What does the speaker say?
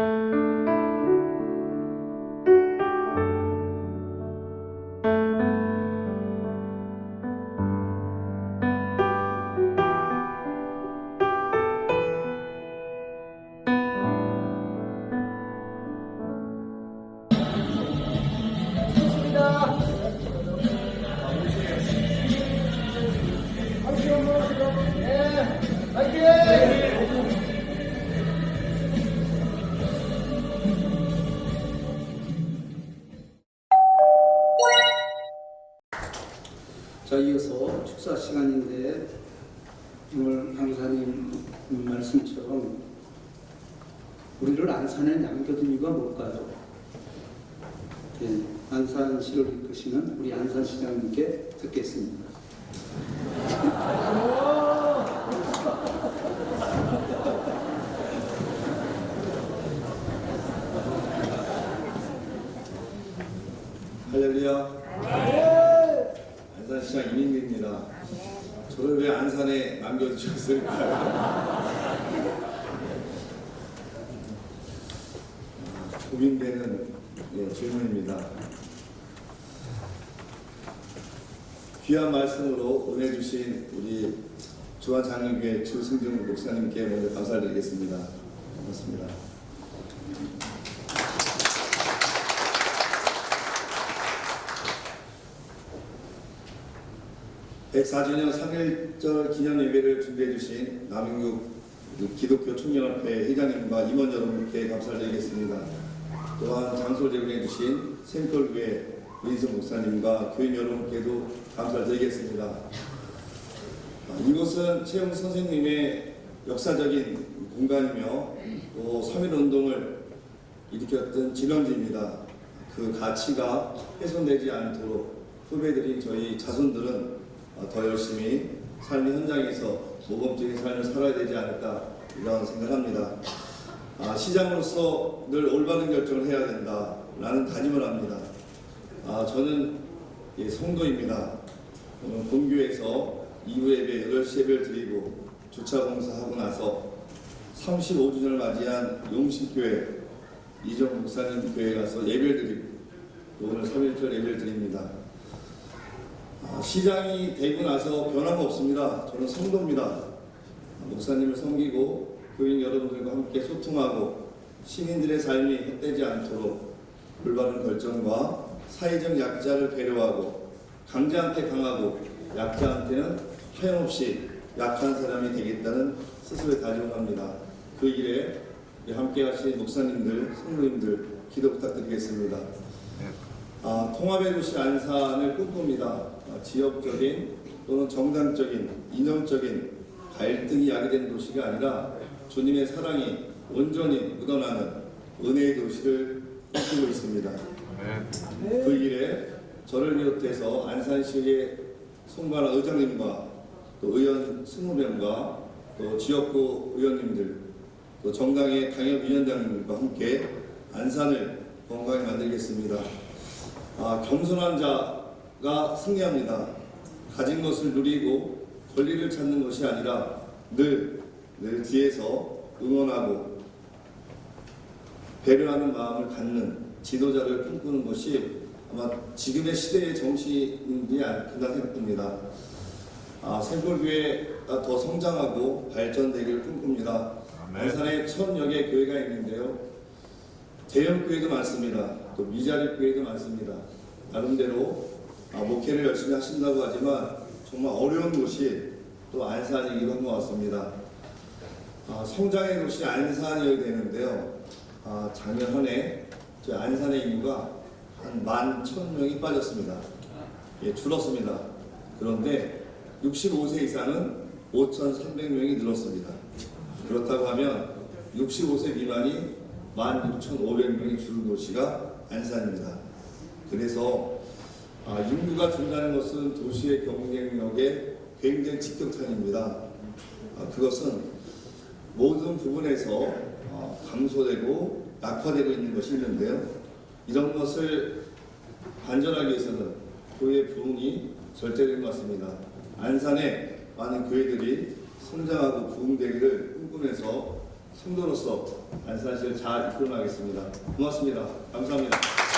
자 이어서 축사 시간인데 오늘 강사님 말씀처럼 우리를 안산에 남겨둔 이유가 뭘까요? 네, 안산시를 이끄시는 우리 안산시장님께 듣겠습니다. 할렐루야. 안산시장 이민규입니다. 저를 왜 안산에 남겨주셨을까요? 아, 고민되는 예, 질문입니다. 귀한 말씀으로 은혜 주신 우리 주한장로교회 주승준 목사님께 먼저 감사를 드리겠습니다. 고맙습니다. 104주년 3.1절 기념 예배를 준비해 주신 남인국 기독교 총연합회 회장님과 임원 여러분께 감사드리겠습니다. 또한 장소를 제공해 주신 샘플교회 민성 목사님과 교인 여러분께도 감사드리겠습니다. 아, 이곳은 최영 선생님의 역사적인 공간이며 또 3.1운동을 일으켰던 진원지입니다. 그 가치가 훼손되지 않도록 후배들인 저희 자손들은 어, 더 열심히 삶의 현장에서 모범적인 삶을 살아야 되지 않을까 이런 생각합니다. 아, 시장으로서 늘 올바른 결정을 해야 된다라는 다짐을 합니다. 아, 저는 예, 성도입니다. 오늘 본교에서 이후 예배 8시 예배를 드리고 주차 공사하고 나서 35주년을 맞이한 용신교회 이정 목사님 교회 가서 예배를 드리고 또 오늘 3일절 예배를 드립니다. 아, 시장이 되고 나서 변화가 없습니다. 저는 성도입니다. 목사님을 섬기고 교인 여러분들과 함께 소통하고 시민들의 삶이 헛되지 않도록 올바른 결정과 사회적 약자를 배려하고 강자한테 강하고 약자한테는 하염없이 약한 사람이 되겠다는 스스로의 다짐을 합니다. 그 일에 함께 하신 목사님들, 성도님들 기도 부탁드리겠습니다. 아, 통합의 도시 안산을 꿈꿉니다. 아, 지역적인 또는 정당적인 이념적인 갈등이 야기된 도시가 아니라 주님의 사랑이 온전히 묻어나는 은혜의 도시를 꿈꾸고 있습니다. 그 일에 저를 비롯해서 안산시의 송관아 의장님과 또 의원 20명과 또 지역구 의원님들 또 정당의 당협위원장님과 함께 안산을 건강히 만들겠습니다. 아, 겸손한 자 가 승리합니다. 가진 것을 누리고 권리를 찾는 것이 아니라 늘, 늘 뒤에서 응원하고 배려하는 마음을 갖는 지도자를 꿈꾸는 것이 아마 지금의 시대의 정신이지 않겠나 생각됩니다. 아, 샘플교회가 더 성장하고 발전되기를 꿈꿉니다. 안산에 천여 개 교회가 있는데요. 대형 교회도 많습니다. 또 미자립 교회도 많습니다. 나름대로 아, 목회를 열심히 하신다고 하지만 정말 어려운 곳이 또 안산이기도 한 것 같습니다. 아, 성장의 도시 안산이어야 되는데요. 아, 작년 한 해 저희 안산의 인구가 한만천 명이 빠졌습니다. 예, 줄었습니다. 그런데 65세 이상은 5,300명이 늘었습니다. 그렇다고 하면 65세 미만이 16,500명이 줄은 도시가 안산입니다. 그래서 아, 인구가 준다는 것은 도시의 경쟁력에 굉장히 직격탄입니다. 아, 그것은 모든 부분에서 어, 감소되고 약화되고 있는 것이 있는데요. 이런 것을 반전하기 위해서는 교회 부흥이 절대적인 것 같습니다. 안산에 많은 교회들이 성장하고 부흥되기를 꿈꾸면서 성도로서 안산시를 잘 이끌어 나가겠습니다. 고맙습니다. 감사합니다.